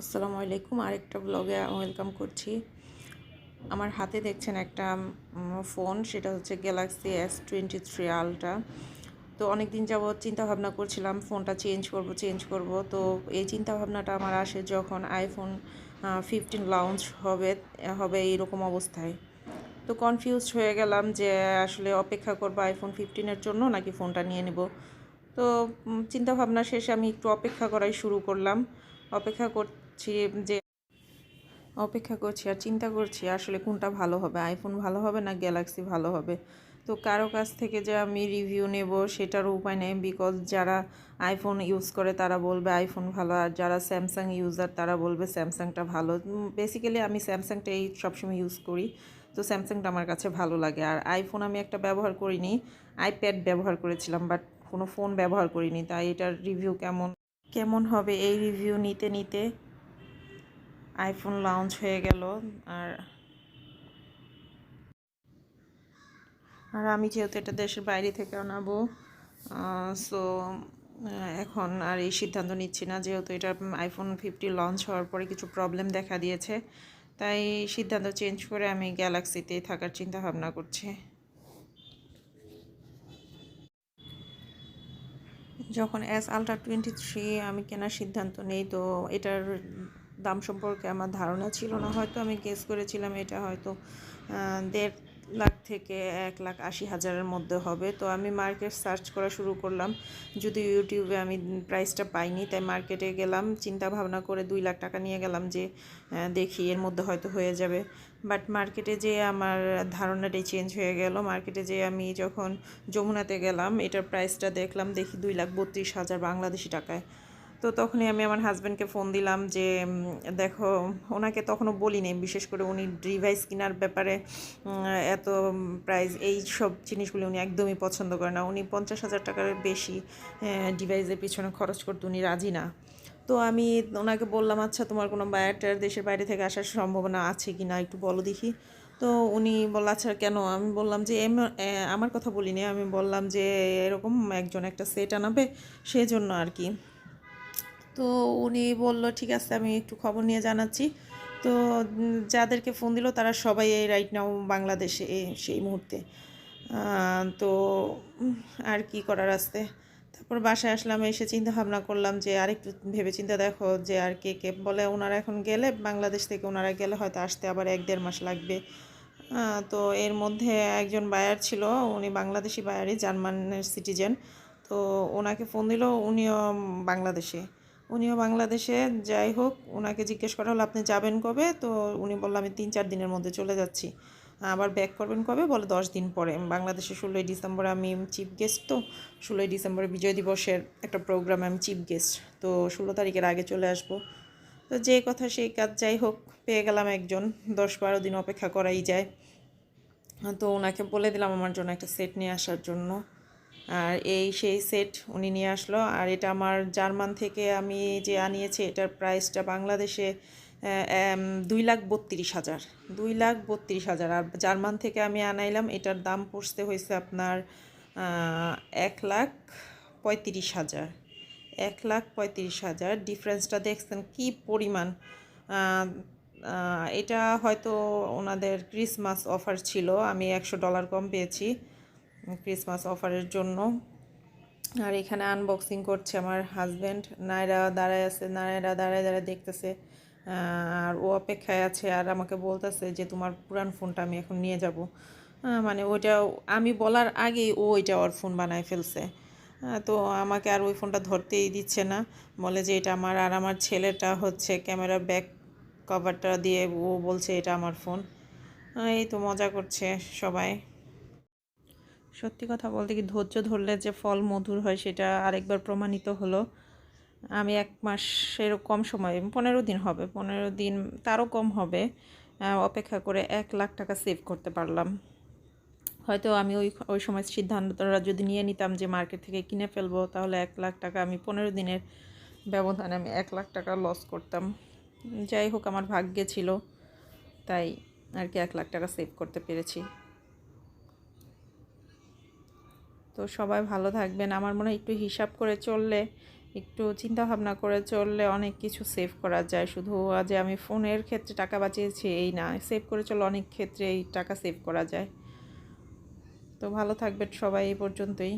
আসসালামু আলাইকুম। আরেকটা ব্লগে ওয়েলকাম করছি। আমার হাতে দেখছেন একটা ফোন সেটা হচ্ছে Galaxy S twenty three Ultra তো অনেক দিন যাবৎ চিন্তা ভাবনা করছিলাম ফোনটা চেঞ্জ করব চেঞ্জ করব। তো এই চিন্তা ভাবনাটা আমার আসে যখন আইফোন ফিফটিন লঞ্চ হবে হবে এইরকম অবস্থায়। তো কনফিউজড হয়ে গেলাম যে আসলে অপেক্ষা করব আইফোন ফিফটিনের জন্য নাকি ফোনটা নিয়ে নেব। তো চিন্তা ভাবনা শেষে আমি একটু অপেক্ষা করাই শুরু করলাম। অপেক্ষা করছি, যে অপেক্ষা করছি আর চিন্তা করছি আসলে কোনটা ভালো হবে আইফোন ভালো হবে না গ্যালাক্সি ভালো হবে। তো কারও কাছ থেকে যে আমি রিভিউ নেব সেটারও উপায় নেই বিকজ যারা আইফোন ইউজ করে তারা বলবে আইফোন ভালো আর যারা স্যামসাং ইউজার তারা বলবে স্যামসাংটা ভালো। বেসিক্যালি আমি স্যামসাংটাই সবসময় ইউজ করি, তো স্যামসাংটা আমার কাছে ভালো লাগে। আর আইফোন আমি একটা ব্যবহার করিনি আইপ্যাড ব্যবহার করেছিলাম বাট কোনো ফোন ব্যবহার করিনি, তাই এটার রিভিউ কেমন কেমন হবে এই রিভিউ নিতে নিতে আইফোন লঞ্চ হয়ে গেল, আর আর আমি যেহেতু এটা দেশের বাইরে থেকে আনাবো সো এখন আর এই সিদ্ধান্ত নিচ্ছি না যেহেতু এটা আইফোন ফিফটি লঞ্চ হওয়ার পরে কিছু প্রবলেম দেখা দিয়েছে, তাই সিদ্ধান্ত চেঞ্জ করে আমি গ্যালাক্সিতেই থাকার চিন্তা ভাবনা করছি। যখন এস আলট্রা টোয়েন্টি থ্রি আমি কেনার সিদ্ধান্ত নেই, তো এটার দাম সম্পর্কে আমার ধারণা ছিল না। হয়তো আমি গেস করেছিলাম এটা হয়তো দেড় লাখ থেকে এক লাখ আশি হাজারের মধ্যে হবে। তো আমি মার্কেট সার্চ করা শুরু করলাম। যদি ইউটিউবে আমি প্রাইসটা পাইনি, তাই মার্কেটে গেলাম চিন্তা ভাবনা করে দুই লাখ টাকা নিয়ে গেলাম যে দেখি এর মধ্যে হয়তো হয়ে যাবে। বাট মার্কেটে যে আমার ধারণাটাই চেঞ্জ হয়ে গেল। মার্কেটে যে আমি যখন যমুনাতে গেলাম, এটার প্রাইসটা দেখলাম, দেখি দুই লাখ বত্রিশ হাজার বাংলাদেশি টাকায়। তো তখনই আমি আমার হাজব্যান্ডকে ফোন দিলাম যে দেখো, ওনাকে তখনও বলিনি, বিশেষ করে উনি ডিভাইস কেনার ব্যাপারে এত প্রাইস এই সব জিনিসগুলি উনি একদমই পছন্দ করে না। উনি পঞ্চাশ হাজার টাকার বেশি ডিভাইসের পিছনে খরচ করতে উনি রাজি না। তো আমি ওনাকে বললাম আচ্ছা তোমার কোনো বায়ারটার দেশের বাইরে থেকে আসার সম্ভাবনা আছে কি না একটু বলো দেখি। তো উনি বলল আচ্ছা কেন? আমি বললাম যে এম আমার কথা বলিনি। আমি বললাম যে, এরকম একজন একটা সেট আনাবে, সেজন্য আর কি। তো উনি বলল, ঠিক আছে, আমি একটু খবর নিয়ে জানাচ্ছি। তো যাদেরকে ফোন দিল, তারা সবাই এই রাইট নাও বাংলাদেশে সেই মুহূর্তে। তো আর কি করার আসতে তারপর বাসায় আসলাম, এসে চিন্তা ভাবনা করলাম যে, আরেকটু ভেবে চিন্তা দেখো যে, আর কে কে বলে ওনারা এখন গেলে, বাংলাদেশ থেকে ওনারা গেলে হয়তো আসতে আবার এক দেড় মাস লাগবে। তো এর মধ্যে একজন বায়ার ছিল, উনি বাংলাদেশি বায়ারই জার্মানের সিটিজেন তো ওনাকে ফোন দিল, উনিও বাংলাদেশে। উনিও বাংলাদেশে, যাই হোক ওনাকে জিজ্ঞেস করা হলো, আপনি যাবেন কবে? তো উনি বলল, আমি তিন চার দিনের মধ্যে চলে যাচ্ছি। আবার ব্যাক করবেন কবে? বলে, দশ দিন পরে। বাংলাদেশে ষোলোই ডিসেম্বর, আমি চিফ গেস্ট তো। ষোলোই ডিসেম্বরে বিজয় দিবসের একটা প্রোগ্রামে আমি চিফ গেস্ট তো ষোলো তারিখের আগে চলে আসব। তো যে কথা সেই কাজ, যাই হোক, পেয়ে গেলাম একজন। দশ বারো দিন অপেক্ষা করাই যায়। তো ওনাকে বলে দিলাম, আমার জন্য একটা সেট নিয়ে আসার জন্য। আর এই সেই সেট উনি নিয়ে আসলো। আর এটা আমার জার্মান থেকে আমি যে আনিয়েছি, এটার প্রাইসটা বাংলাদেশে দুই লাখ বত্রিশ হাজার। দুই লাখ বত্রিশ হাজার। আর জার্মান থেকে আমি আনাইলাম, এটার দাম পড়তে হয়েছে আপনার এক লাখ পঁয়ত্রিশ হাজার। এক লাখ পঁয়ত্রিশ হাজার। ডিফারেন্সটা দেখছেন কি পরিমাণ? এটা হয়তো ওনাদের ক্রিসমাস অফার ছিল, আমি একশো ডলার কম পেয়েছি। ক্রিসমাস অফারের জন্য। আর এখানে আনবক্সিং করছে আমার হাজব্যান্ড নায়রা দাঁড়ায় আছে, নায়রা দাঁড়ায় দাঁড়ায় দেখতেছে। আর ও অপেক্ষায় আছে আর আমাকে বলতেছে যে তোমার পুরান ফোনটা আমি এখন নিয়ে যাব। মানে ওইটা আমি বলার আগেই ও ওইটা ওর ফোন বানায় ফেলছে। তো আমাকে আর ওই ফোনটা ধরতেই দিচ্ছে না। বলে যে এটা আমার আর আমার ছেলেটা হচ্ছে ক্যামেরা ব্যাক কভারটা দিয়ে ও বলছে এটা আমার ফোন এই তো মজা করছে সবাই। সত্যি কথা বলতে কি ধৈর্য ধরলে যে ফল মধুর হয় সেটা আরেকবার প্রমাণিত হলো। আমি এক মাসের কম সময়, পনেরো দিন হবে, পনেরো দিন তারও কম হবে অপেক্ষা করে এক লাখ টাকা সেভ করতে পারলাম। হয়তো আমি ওই ওই সময় সিদ্ধান্তটা যদি নিয়ে নিতাম যে মার্কেট থেকে কিনে ফেলব, তাহলে এক লাখ টাকা আমি পনেরো দিনের ব্যবধানে আমি এক লাখ টাকা লস করতাম। যাই হোক, আমার ভাগ্যে ছিল, তাই আর কি এক লাখ টাকা সেভ করতে পেরেছি। তো সবাই ভালো থাকবেন। আমার মনে হয় একটু হিসাব করে চললে, একটু চিন্তা ভাবনা করে চললে অনেক কিছু সেভ করা যায়। শুধু যে আমি ফোনের ক্ষেত্রে টাকা বাঁচিয়েছি, এই না। সেভ করে চললে অনেক ক্ষেত্রে এই টাকা সেভ করা যায়। তো ভালো থাকবেন সবাই এই পর্যন্তই।